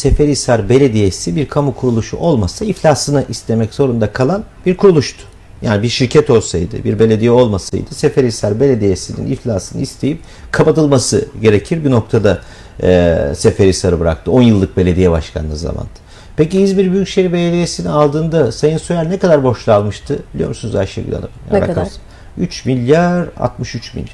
Seferihisar Belediyesi bir kamu kuruluşu olmasa iflasını istemek zorunda kalan bir kuruluştu. Yani bir şirket olsaydı, bir belediye olmasaydı Seferihisar Belediyesi'nin iflasını isteyip kapatılması gerekir bir noktada e, Seferihisar'ı bıraktı. 10 yıllık belediye başkanlığı zamanında. Peki İzmir Büyükşehir Belediyesi'ni aldığında Sayın Soyer ne kadar borçlu almıştı biliyor musunuz Ayşegül Hanım? Ne rakam- kadar? 3 milyar 63 milyon.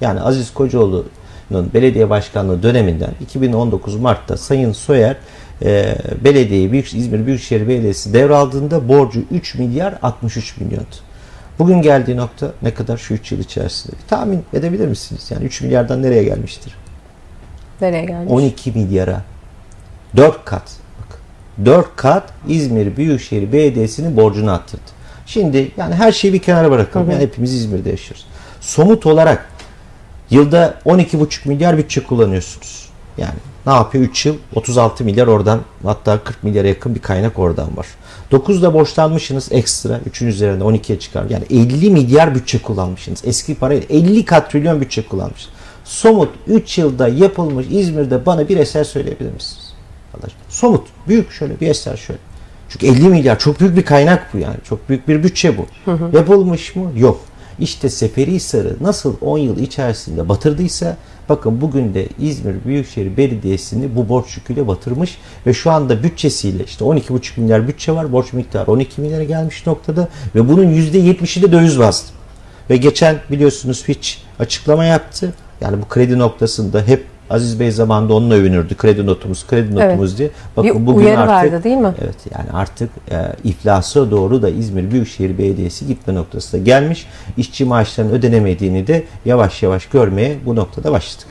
Yani Aziz Kocaoğlu'nun belediye başkanlığı döneminden 2019 Mart'ta Sayın Soyer e, belediyeyi Büyük, İzmir Büyükşehir Belediyesi devraldığında borcu 3 milyar 63 milyondu. Bugün geldiği nokta ne kadar şu 3 yıl içerisinde? Bir tahmin edebilir misiniz? Yani 3 milyardan nereye gelmiştir? Nereye gelmiş? 12 milyara. 4 kat. Bak. 4 kat İzmir Büyükşehir Belediyesi'nin borcunu attırdı. Şimdi yani her şeyi bir kenara bırakalım. Yani hepimiz İzmir'de yaşıyoruz. Somut olarak yılda 12,5 milyar bütçe kullanıyorsunuz. Yani ne yapıyor? 3 yıl 36 milyar oradan hatta 40 milyara yakın bir kaynak oradan var. 9'da borçlanmışsınız ekstra 3'ün üzerinde 12'ye çıkar. Yani 50 milyar bütçe kullanmışsınız. Eski parayla 50 katrilyon bütçe kullanmışsınız. Somut 3 yılda yapılmış İzmir'de bana bir eser söyleyebilir misiniz? Aşkına. Somut, büyük şöyle bir eser şöyle. Çünkü 50 milyar çok büyük bir kaynak bu yani. Çok büyük bir bütçe bu. Yapılmış mı? Yok. İşte Seferihisar'ı nasıl 10 yıl içerisinde batırdıysa bakın bugün de İzmir Büyükşehir Belediyesi'ni bu borç yüküyle batırmış ve şu anda bütçesiyle işte 12,5 milyar bütçe var. Borç miktarı 12 milyara gelmiş noktada ve bunun %70'i de döviz bastı. Ve geçen biliyorsunuz Fitch açıklama yaptı. Yani bu kredi noktasında hep Aziz Bey zamanında onunla övünürdü. Kredi notumuz, kredi notumuz diye. Bakın Bir bugün artık verdi değil mi? Evet yani artık e, iflasa doğru da İzmir Büyükşehir Belediyesi gitme noktasına gelmiş. İşçi maaşlarının ödenemediğini de yavaş yavaş görmeye bu noktada başladık.